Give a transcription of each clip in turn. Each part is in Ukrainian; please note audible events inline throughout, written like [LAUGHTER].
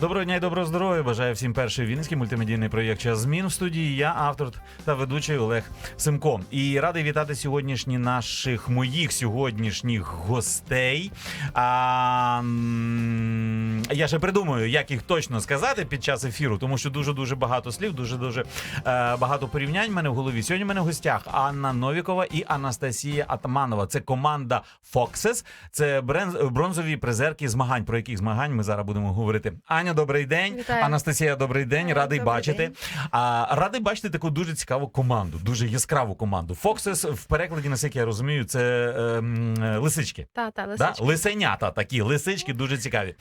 Доброго дня і доброго здоров'я. Бажаю всім перший вінницький мультимедійний проєкт Час змін в студії. Я автор та ведучий Олег Симко. І радий вітати сьогоднішні наших моїх сьогоднішніх гостей. А, я ще придумаю, як їх точно сказати під час ефіру, тому що дуже дуже багато слів, дуже дуже багато порівнянь в мене в голові. Сьогодні в мене в гостях Анна Новікова і Анастасія Атаманова. Це команда Foxes. Це бронзові призерки змагань. Про яких змагань ми зараз будемо говорити. Аня, добрий день. Вітаю. Анастасія, добрий день. Добрий Радий день. бачити. А, радий бачити таку дуже цікаву команду, дуже яскраву команду. Foxes в перекладі, наскільки я розумію, це е, лисички. Та, та, Да? Лисенята такі, лисички дуже цікаві.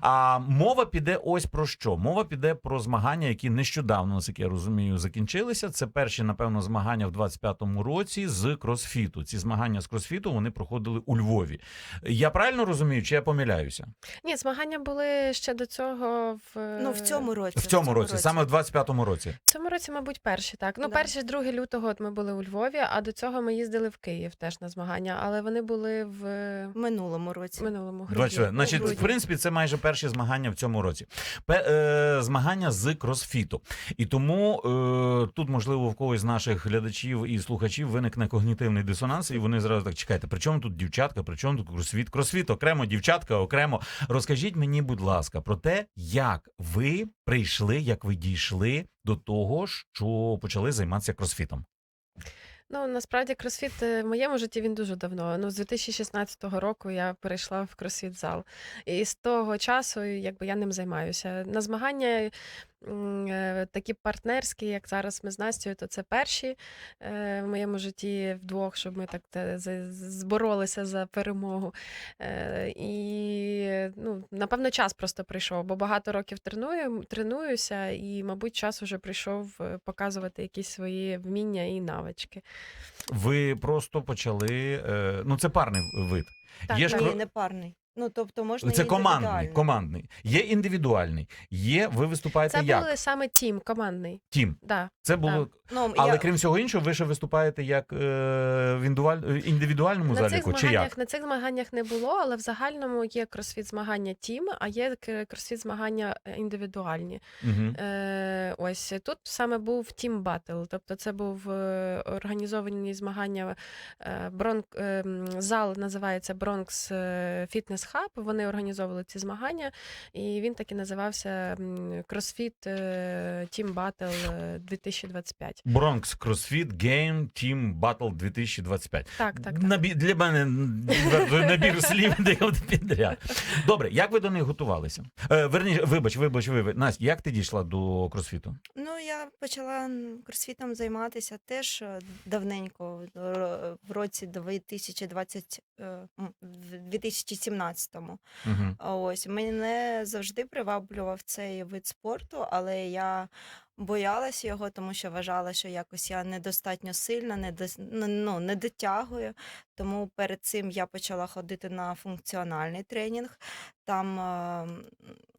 А мова піде ось про що? Мова піде про змагання, які нещодавно, наскільки я розумію, закінчилися. Це перші, напевно, змагання в 25-му році з кросфіту. Ці змагання з кросфіту вони проходили у Львові. Я правильно розумію, чи я помиляюся? Ні, змагання були ще до цього в Ну, в цьому році. В цьому році, саме в 25-му році. В цьому році, мабуть, перші, так. Ну, Да. перші, другі лютого от ми були у Львові, а до цього ми їздили в Київ теж на змагання, але вони були в В минулому році. минулому грудні. 24. Значить, в принципі, це майже перші змагання в цьому році. Пе, е, змагання з кросфіту. І тому е, тут, можливо, в когось з наших глядачів і слухачів виникне когнітивний дисонанс, і вони зразу так чекайте. При чому тут дівчатка? При чому тут кросфіт? Кросфіт окремо, дівчатка окремо. Розкажіть мені, будь ласка, про те, як ви прийшли, як ви дійшли до того, що почали займатися кросфітом. Ну, насправді, кросфіт е, в моєму житті він дуже давно. Ну, з 2016 року я перейшла в кросфіт зал. І з того часу, якби я ним займаюся. На змагання такі партнерські, як зараз ми з Настю, то це перші е, в моєму житті вдвох, щоб ми так зборолися за перемогу. Е, І ну, напевно, час просто прийшов, бо багато років треную, тренуюся, і, мабуть, час уже прийшов е, показувати якісь свої вміння і навички. Ви просто почали. Е, ну, це парний вид. Так, Є ж так. Ні, не парний. Ну, тобто можна Це командний, командний. Є індивідуальний. Є, ви виступаєте Це як? були саме тім командний. Тім. Да. Це було. Ну, Але я... крім всього іншого, ви ще виступаєте як е, в індивідуаль- е, індивідуальному На цих, заліку, чи змаганнях, як? на цих змаганнях не було, але в загальному є кросфіт змагання тім, а є кросфіт змагання е, індивідуальні. Угу. Е, ось тут саме був тім батл, тобто це був е, організовані змагання. Е, Бронк, е, зал називається Бронкс Фітнес Хаб. Вони організовували ці змагання, і він так і називався CrossFit е, Team Battle е, 2025. Bronx CrossFit Game Team Battle 2025. Так, так, так. Набі... Для мене набір слів [LAUGHS] підряд. Добре, як ви до них готувалися? Е, верніше, вибач, вибач, вибач. Настя, як ти дійшла до кросфіту? Ну, я почала кросфітом займатися теж е, давненько, в році 2020, е, м, в 2017-му. Угу. Ось мене завжди приваблював цей вид спорту, але я боялася його, тому що вважала, що якось я недостатньо сильна, не дос- ну, ну, не дотягую. Тому перед цим я почала ходити на функціональний тренінг. Там е,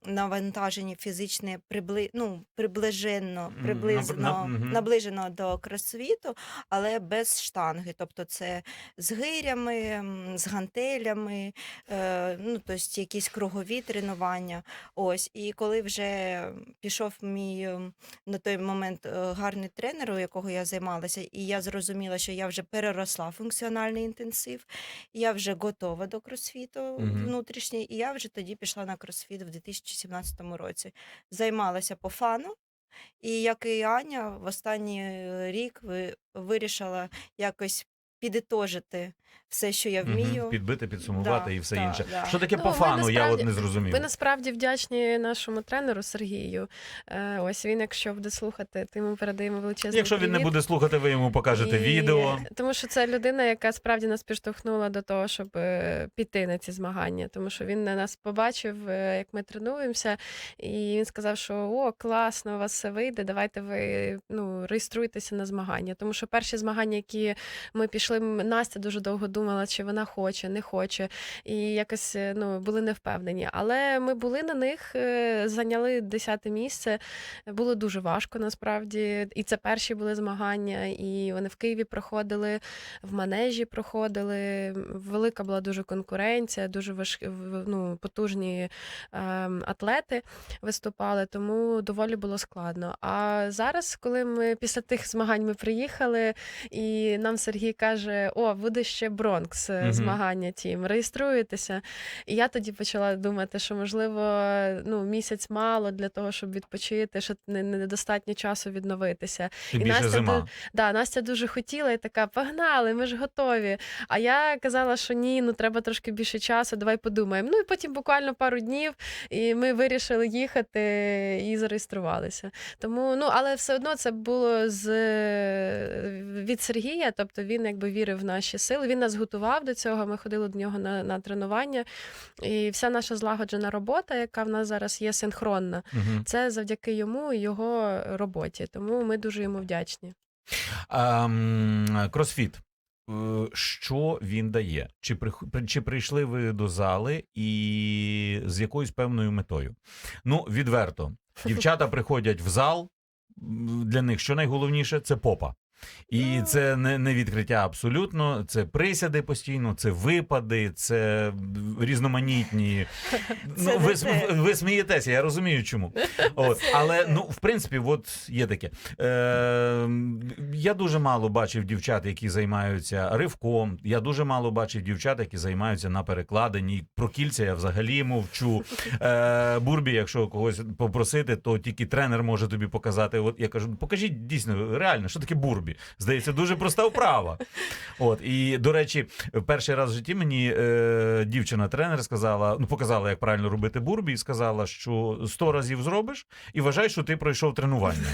навантаження фізичне прибли... ну, приближено, приблизно, наб- на- наближено до кросфіту, але без штанги. Тобто це з гирями, з гантелями, е, ну, тобто якісь кругові тренування. Ось. І коли вже пішов мій на той момент е, гарний тренер, у якого я займалася, і я зрозуміла, що я вже переросла функціональний інтенсив, і я вже готова до кросфіту Мгм. внутрішній, і я вже тоді пішла на кросфіт в 2017 році. Займалася по фану. І як і Аня, в останній е, рік ви- вирішила якось підітожити все, що я вмію. Підбити, підсумувати Да, і все да, інше. да. Що таке Ну, по фану? Я от не зрозумів. Ви насправді вдячні нашому тренеру Сергію. Е, Ось він, якщо буде слухати, то йому передаємо величезний Якщо він не буде слухати, ви йому покажете І- відео. Тому що це людина, яка справді нас підштовхнула до того, щоб е, піти на ці змагання. Тому що він на нас побачив, е, як ми тренуємося, і він сказав, що о, класно, у вас все вийде. Давайте ви ну, реєструйтеся на змагання. Тому що перші змагання, які ми пішли Настя дуже довго думала, чи вона хоче, не хоче, і якось е, ну, були не впевнені. Але ми були на них, е, зайняли десяте місце. Було дуже важко насправді. І це перші були змагання, і вони в Києві проходили, в манежі проходили. Велика була дуже конкуренція, дуже важкі, ну, потужні ем, атлети виступали, тому доволі було складно. А зараз, коли ми після тих змагань ми приїхали, і нам Сергій каже: О, буде ще Бронкс Мгм. змагання тім, реєструєтеся. І я тоді почала думати, що можливо ну, місяць мало для того, щоб відпочити, що не- не- недостатньо часу відновитися. Тим І Настя зима. Да, Настя дуже хотіла і така, погнали, ми ж готові. А я казала, що ні, ну треба трошки більше часу, давай подумаємо. Ну і потім буквально пару днів, і ми вирішили їхати і зареєструвалися. Тому, ну, але все одно це було з від Сергія, тобто він якби вірив в наші сили. Він нас готував до цього. Ми ходили до нього на, на тренування. І вся наша злагоджена робота, яка в нас зараз є синхронна, Мгм. це завдяки йому і його роботі. Тому ми дуже йому вдячні. Ам, Кросфіт. Е, Що він дає? Чи, при- чи прийшли ви до зали і з якоюсь певною метою? Ну, відверто, [LAUGHS] дівчата приходять в зал. Для них що найголовніше це попа. І Ну. це не, не відкриття абсолютно. Це присяди постійно, це випади, це різноманітні. [LAUGHS] Ну, ви, ви смієтеся, я розумію, чому. От, [LAUGHS] але ну, в принципі, от є таке. Е, я дуже мало бачив дівчат, які займаються ривком. Я дуже мало бачив дівчат, які займаються на перекладенні. Про кільця я взагалі мовчу. Е, Бурбі, якщо когось попросити, то тільки тренер може тобі показати. От я кажу, покажіть дійсно реально, що таке бурбі. Здається, дуже проста вправа. От і до речі, перший раз в житті мені е, дівчина-тренер сказала, ну показала, як правильно робити бурбі, і сказала, що 100 разів зробиш, і вважай, що ти пройшов тренування.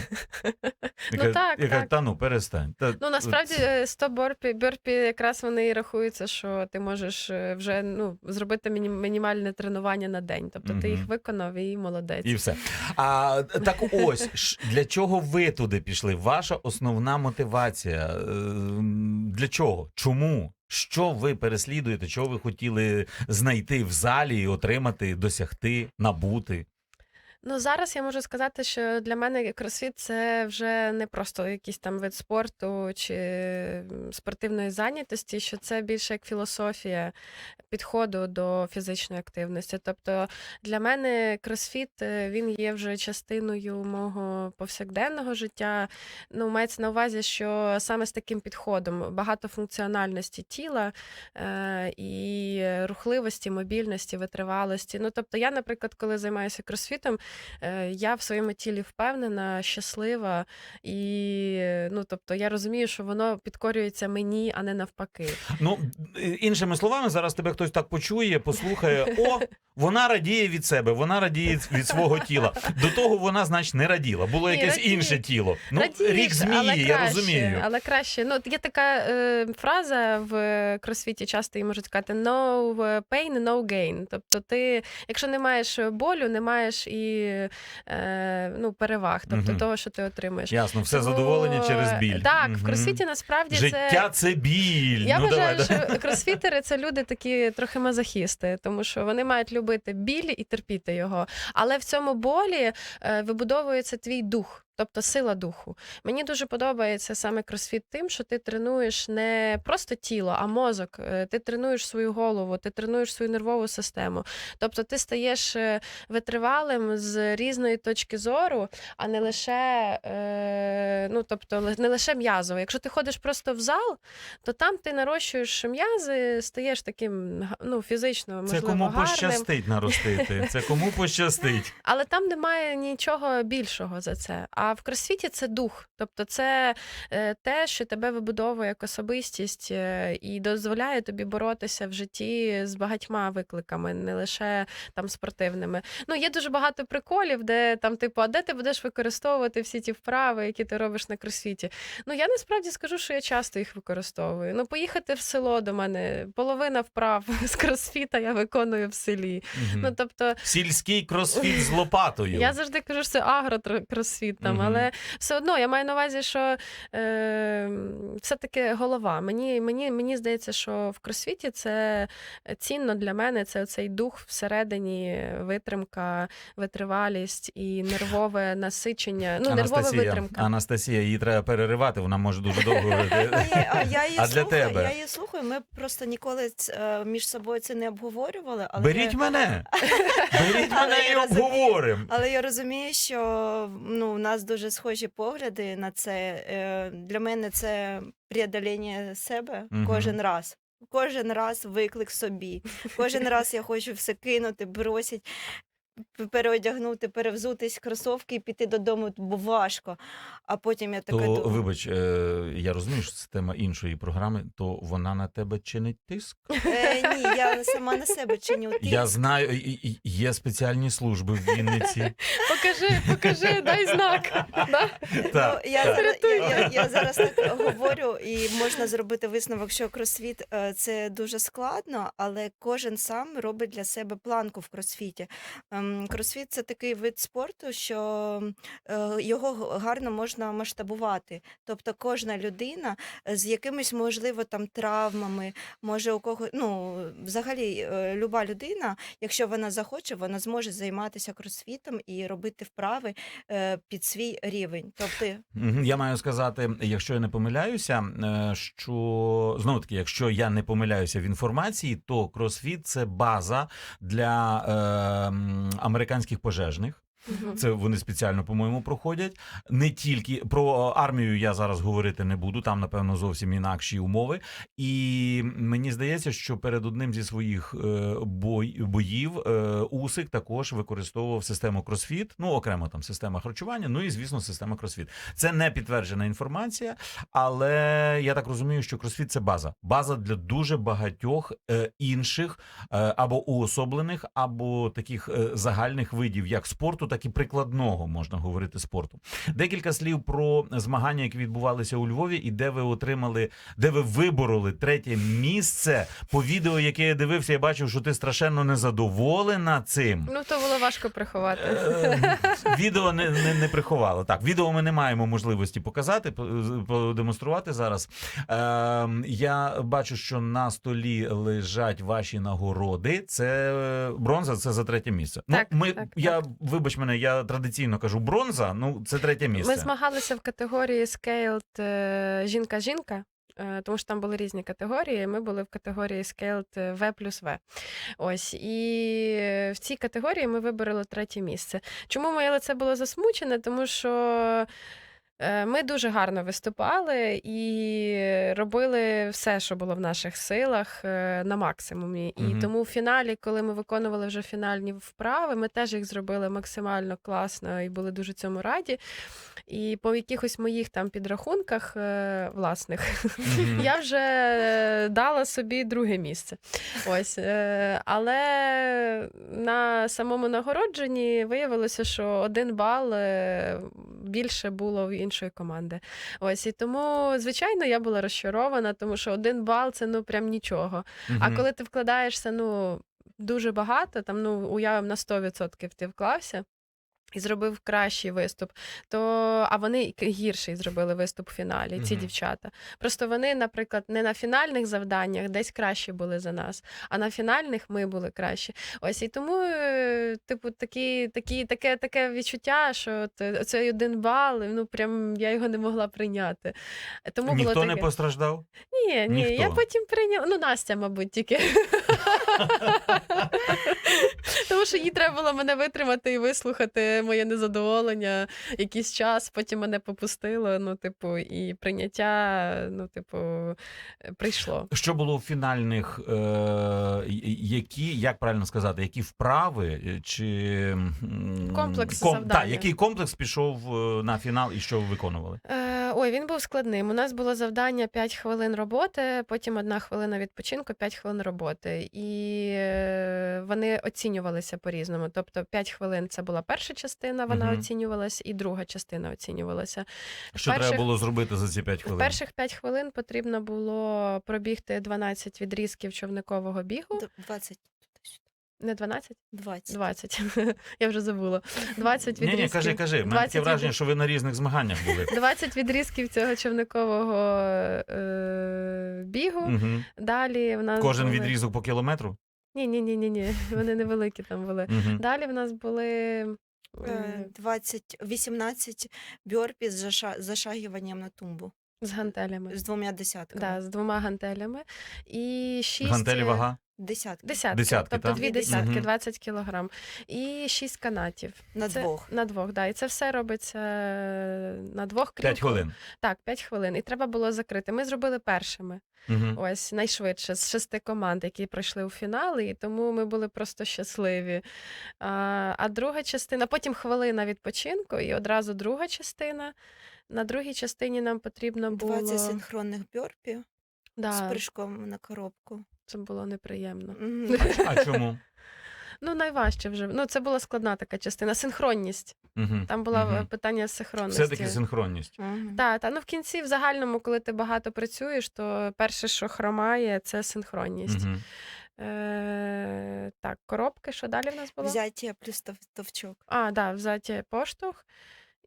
Я [LAUGHS] Ну, так, я кажу, так. та ну перестань. Та, Ну насправді е, 100 борпі, борпі якраз вони і рахуються, що ти можеш е, вже ну зробити міні- мінімальне тренування на день. Тобто ти їх виконав і молодець. І все. А так ось для чого ви туди пішли? Ваша основна мотивація. Е, Для чого? Чому? Що ви переслідуєте? Чого ви хотіли знайти в залі, отримати, досягти, набути? Ну зараз я можу сказати, що для мене кросфіт це вже не просто якийсь там вид спорту чи спортивної зайнятості, що це більше як філософія підходу до фізичної активності. Тобто для мене кросфіт е, він є вже частиною мого повсякденного життя. Ну, мається на увазі, що саме з таким підходом багатофункціональності тіла е, і рухливості, мобільності, витривалості. Ну, тобто, я, наприклад, коли займаюся кросфітом, я в своєму тілі впевнена, щаслива, і е, ну, тобто, я розумію, що воно підкорюється мені, а не навпаки. Ну, іншими словами, зараз тебе хтось так почує, послухає. [LAUGHS] О, вона радіє від себе, вона радіє від свого тіла. До того вона, значить, не раділа. Було Ні, якесь радіє. інше тіло. Ну, Радієш, рік але змії, я краще, розумію. Але краще. Ну, є така е, фраза в кросфіті, часто її можуть сказати: no pain, no gain. Тобто, ти, якщо не маєш болю, не маєш і е, ну, переваг, тобто Мгм. того, що ти отримуєш. Ясно, все Тому, задоволення через біль. Так, в Мгм. кросфіті насправді Життя це. це біль. Я ну, вважаю, давай, що кросфітери це люди такі трохи мазохісти, тому що вони мають любити біль і терпіти його. Але в цьому болі е, вибудовується твій дух. Тобто сила духу. Мені дуже подобається саме кросфіт тим, що ти тренуєш не просто тіло, а мозок. Е, Ти тренуєш свою голову, ти тренуєш свою нервову систему. Тобто ти стаєш е, витривалим з різної точки зору, а не лише, е, ну, тобто, не лише м'язово. Якщо ти ходиш просто в зал, то там ти нарощуєш м'язи, стаєш таким ну, фізично, Це кому гарним. пощастить наростити. Це кому пощастить. Але там немає нічого більшого за це. А в кросфіті це дух. Тобто, це е, те, що тебе вибудовує як особистість е, і дозволяє тобі боротися в житті з багатьма викликами, не лише там спортивними. Ну, є дуже багато приколів, де там, типу, а де ти будеш використовувати всі ті вправи, які ти робиш на кросфіті. Ну, я насправді скажу, що я часто їх використовую. Ну, поїхати в село до мене, половина вправ [LAUGHS] з кросфіта я виконую в селі. Мгм. Ну, тобто, Сільський кросфіт з лопатою. я завжди кажу, що це агрокросфіт. Там там, Мгм. але все одно я маю на увазі, що е, все-таки голова. Мені, мені, мені здається, що в кросфіті це цінно для мене. Це оцей дух всередині, витримка, витривалість і нервове насичення. Ну, нервова Анастасія, витримка. Анастасія, її треба переривати, вона може дуже довго говорити. А я її для слухаю, тебе? я її слухаю. Ми просто ніколи е, між собою це не обговорювали. Але Беріть мене! [LAUGHS] Беріть мене і обговоримо. але я розумію, що ну, у нас дуже схожі погляди на це. Е, Для мене це преодоління себе Мгм. кожен раз. Кожен раз виклик собі. Кожен раз я хочу все кинути, бросить, переодягнути, перевзутись кросовки і піти додому, бо важко. А потім я така То думаю, вибач, е, я розумію, що це тема іншої програми, то вона на тебе чинить тиск. Е, ні, я сама на себе чиню тиск. Я знаю, і- і- є спеціальні служби в Вінниці. Покажи, покажи, дай знак. Да? Так, Ну, я, так. зараз, я, я, я зараз так говорю, і можна зробити висновок, що кросфіт е, це дуже складно, але кожен сам робить для себе планку в кросфіті. Ем, Кросфіт це такий вид спорту, що е, його гарно можна масштабувати. Тобто кожна людина е, з якимись, можливо, там травмами, може у кого, ну, взагалі, е, люба людина, якщо вона захоче, вона зможе займатися кросфітом і робити вправи під свій рівень. Тобто, Я маю сказати, якщо я не помиляюся, що знову таки, якщо я не помиляюся в інформації, то кросфіт це база для е, американських пожежних. Це вони спеціально, по-моєму, проходять. Не тільки про армію я зараз говорити не буду. Там, напевно, зовсім інакші умови. І мені здається, що перед одним зі своїх е, боїв е, Усик також використовував систему кросфіт. Ну, окремо там система харчування. Ну і звісно, система кросфіт. Це не підтверджена інформація, але я так розумію, що кросфіт це база. База для дуже багатьох е, інших е, або уособлених, або таких е, загальних видів, як спорту, так і прикладного можна говорити спорту. Декілька слів про змагання, які відбувалися у Львові, і де ви отримали, де ви вибороли третє місце. По відео, яке я дивився, я бачив, що ти страшенно незадоволена цим. Ну, то було важко приховати. Е, Відео не, не, не приховало. Так, відео ми не маємо можливості показати, по- продемонструвати зараз. Е, я бачу, що на столі лежать ваші нагороди. Це е, бронза, це за третє місце. Так, ну, ми, так, я, вибач мене, я традиційно кажу бронза, ну це третє місце. Ми змагалися в категорії Scaled е, жінка-жінка. е, Тому що там були різні категорії. Ми були в категорії Scaled е, V плюс В. Ось і в цій категорії ми вибороли третє місце. Чому моє лице було засмучене? Тому що ми дуже гарно виступали і робили все, що було в наших силах е, на максимумі. І тому в фіналі, коли ми виконували вже фінальні вправи, ми теж їх зробили максимально класно і були дуже цьому раді. І по якихось моїх там підрахунках е, власних Мгм. [LAUGHS] я вже е, дала собі друге місце. Ось. е, Але на самому нагородженні виявилося, що один бал е, більше було в іншої команди. Ось і тому, звичайно, я була розчарована, тому що один бал це ну прям нічого. А коли ти вкладаєшся, ну. Дуже багато, там, ну, уявим на 100% ти вклався і зробив кращий виступ, то а вони гірший зробили виступ в фіналі, ці Мгм. дівчата. Просто вони, наприклад, не на фінальних завданнях десь кращі були за нас, а на фінальних ми були кращі. Ось і тому, е, типу, такі, такі, таке, таке відчуття, що е, цей один бал, ну прям я його не могла прийняти. Тому було Ніхто не постраждав? Ні, ні, я потім прийняла. Ну, Настя, мабуть, тільки. Тому що їй треба було мене витримати і вислухати моє незадоволення якийсь час, потім мене попустило. Ну, типу, і прийняття, ну, типу, прийшло. Що було в фінальних, е, які, як правильно сказати, які вправи е, чи Комплекс завдання. Так, який комплекс пішов е, на фінал і що ви виконували? Е, ой, він був складним. У нас було завдання 5 хвилин роботи, потім одна хвилина відпочинку, 5 хвилин роботи. І е, вони оцінювалися по-різному. Тобто 5 хвилин це була перша частина, вона Мгм. оцінювалася, і друга частина оцінювалася. Що перших- треба було зробити за ці 5 хвилин? перших 5 хвилин потрібно було пробігти 12 відрізків човникового бігу. 20. Не 12? 20. 20. Я вже забула. 20 відрізків. ні, кажи, кажи. У мене 20 таке враження, від- що ви на різних змаганнях були. 20 відрізків цього човникового е- бігу. Мгм. Далі в нас Кожен були... відрізок по кілометру. Ні, ні, ні, ні, ні. [LAUGHS] Вони невеликі там були. Мгм. Далі в нас були. Е, е, 20, 18 бьорпі з заша- зашагуванням на тумбу. З гантелями. З двома десятками. Да, з двома гантелями. І шість... Гантелі вага. Десятки. Десятки, Десятки, тобто так? дві десятки, десятки. 20 кілограм. І шість канатів. На Це- двох. На двох, да. І це все робиться е, на двох крім П'ять хвилин. Так, 5 хвилин. І треба було закрити. Ми зробили першими. Мгм. Ось найшвидше з шести команд, які пройшли у фінали, і тому ми були просто щасливі. А, а друга частина, потім хвилина відпочинку, і одразу друга частина. На другій частині нам потрібно було 20 синхронних бьорпі з да, прыжком на коробку. Це було неприємно. [LAUGHS] А чому? Ну, найважче вже. Ну, це була складна така частина. Синхронність. Мгм. Там було Мгм. питання синхронності. Все-таки синхронність. Мгм. Так, та ну в кінці, в загальному, коли ти багато працюєш, то перше, що хромає, це синхронність. Мгм. Е, так, коробки, що далі в нас було? Взяття плюс товчок. А, да, взяття поштовх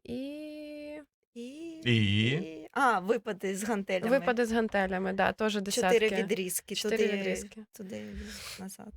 і І... І? А, випади з гантелями. випади з гантелями, да, теж десятки. Чотири відрізки. Чотири туди, відрізки. Туди і назад.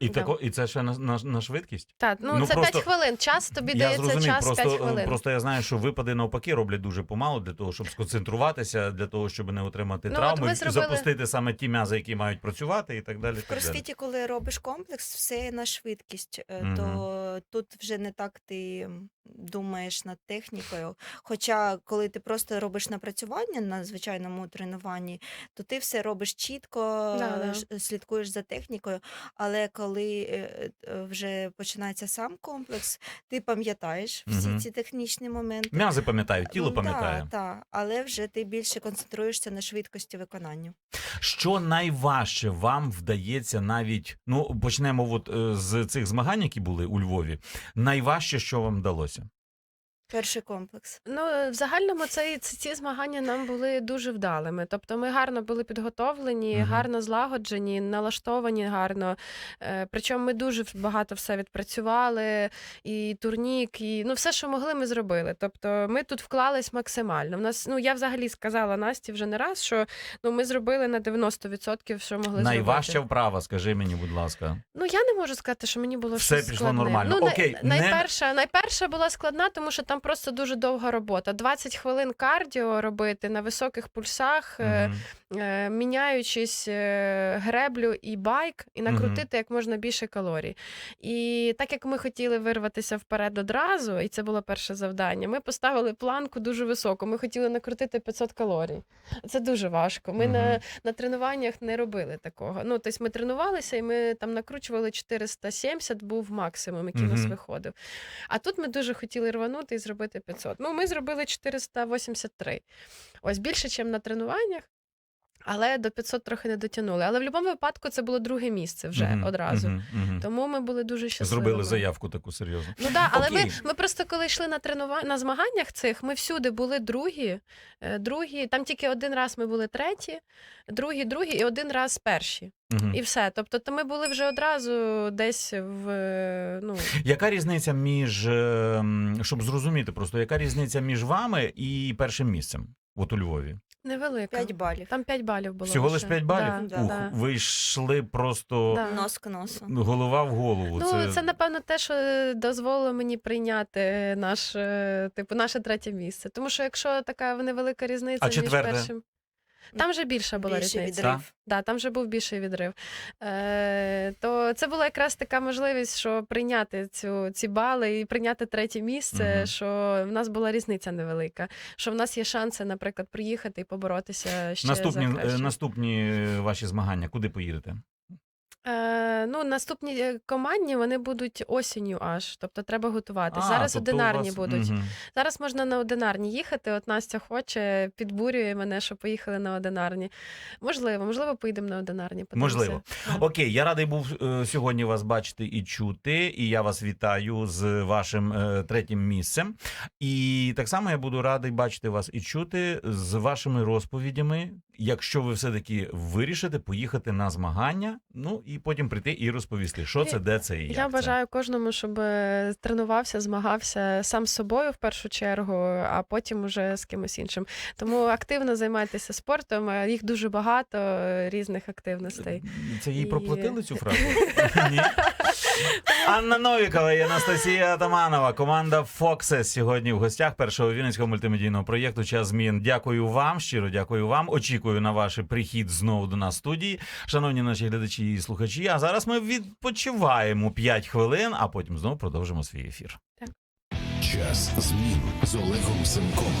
І, Да. тако, і це ще на, на, на швидкість? Так, ну, Ну, це просто- 5 хвилин. Час тобі я дається зрозумів, час просто, 5 хвилин. просто я знаю, що випади навпаки роблять дуже помало для того, щоб сконцентруватися, для того, щоб не отримати Ну, от травми, ми зробили- запустити саме ті м'язи, які мають працювати, і так далі. і В так далі. кросфіті, коли робиш комплекс, все на швидкість, е, то тут вже не так ти думаєш над технікою. Хоча, коли ти просто робиш напрацювання на звичайному тренуванні, то ти все робиш чітко, Да, ш- слідкуєш за технікою. Але коли е, е, вже починається сам комплекс, ти пам'ятаєш всі Мгм. ці технічні моменти. М'язи пам'ятають, тіло пам'ятає. Так, та, але вже ти більше концентруєшся на швидкості виконання. Що найважче вам вдається навіть, ну почнемо от, е, з цих змагань, які були у Львові. Найважче, що вам вдалося? Перший комплекс. Ну, в загальному це, ці, ці змагання нам були дуже вдалими. Тобто ми гарно були підготовлені, Мгм. гарно злагоджені, налаштовані гарно. Е, причому ми дуже багато все відпрацювали, і турнік, і ну, все, що могли, ми зробили. Тобто ми тут вклались максимально. У нас, ну, я взагалі сказала Насті вже не раз, що ну, ми зробили на 90%, що могли Найважча зробити. вправа, скажи мені, будь ласка. Ну, я не можу сказати, що мені було Все щось пішло складне. нормально. Ну, най- Окей, не- найперша, найперша була складна, тому що там просто дуже довга робота. 20 хвилин кардіо робити на високих пульсах, е, міняючись е, греблю і байк, і накрутити як можна більше калорій. І так як ми хотіли вирватися вперед одразу, і це було перше завдання, ми поставили планку дуже високу. Ми хотіли накрутити 500 калорій. Це дуже важко. Ми на, Мгм. на тренуваннях не робили такого. Ну, тобто ми тренувалися і ми там накручували 470, був максимум, який у нас виходив. А тут ми дуже хотіли рванути і зробити 500. Ну, ми зробили 483. Ось більше, ніж на тренуваннях. Але до 500 трохи не дотягнули. Але в будь-якому випадку це було друге місце вже Мгм. одразу. Мгм. Мгм. Тому ми були дуже щасливі. Зробили заявку таку серйозну. Ну да, але ми, ми просто коли йшли на тренува... на змаганнях цих, ми всюди були другі, е, другі. Там тільки один раз ми були треті, другі, другі, і один раз перші. Мгм. І все. Тобто, то ми були вже одразу десь в е, ну Яка різниця між, е, щоб зрозуміти просто, яка різниця між вами і першим місцем? От у Львові. невелика. 5 балів. Там 5 балів було. Всього лише. лиш 5 балів? Да, Да. Ух, да. ви йшли просто Да. Нос к носу. голова в голову. Ну, це... напевно те, що дозволило мені прийняти наш, е, типу, наше третє місце. Тому що якщо така невелика різниця А між четверте? першим. Там вже більша була Більший різниця. відрив. Да, там вже був більший відрив. Е, то це була якраз така можливість, що прийняти цю, ці бали і прийняти третє місце, Мгм. що в нас була різниця невелика. Що в нас є шанси, наприклад, приїхати і поборотися ще наступні, за е, краще. наступні е, ваші змагання. Куди поїдете? Е, ну, наступні е, командні вони будуть осінню аж, тобто треба готуватись. Зараз тобто у одинарні вас- будуть. Мгм. Зараз можна на одинарні їхати. От Настя хоче, підбурює мене, що поїхали на одинарні. Можливо, можливо, поїдемо на одинарні. подивимося. Можливо. Да. Окей, я радий був е, сьогодні вас бачити і чути, і я вас вітаю з вашим е, третім місцем. І так само я буду радий бачити вас і чути з вашими розповідями, якщо ви все-таки вирішите поїхати на змагання. Ну і потім прийти і розповісти, що це, де це і як Я це. бажаю кожному, щоб е, тренувався, змагався сам з собою в першу чергу, а потім уже з кимось іншим. Тому активно займайтеся спортом. е, Їх дуже багато е, різних активностей. Це їй І- проплатили цю фразу? [LAUGHS] Ні. Анна Новікова і Анастасія Атаманова. Команда Foxes сьогодні в гостях першого вінницького мультимедійного проєкту Час змін. Дякую вам, щиро дякую вам. Очікую на ваш прихід знову до нас в студії. Шановні наші глядачі і слухачі. А зараз ми відпочиваємо 5 хвилин, а потім знову продовжимо свій ефір. Час змін з Олегом Семком.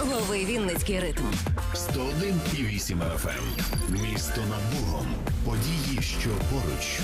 Лови Вінницький ритм. 101,8 FM. Місто над Богом. Події, що поруч.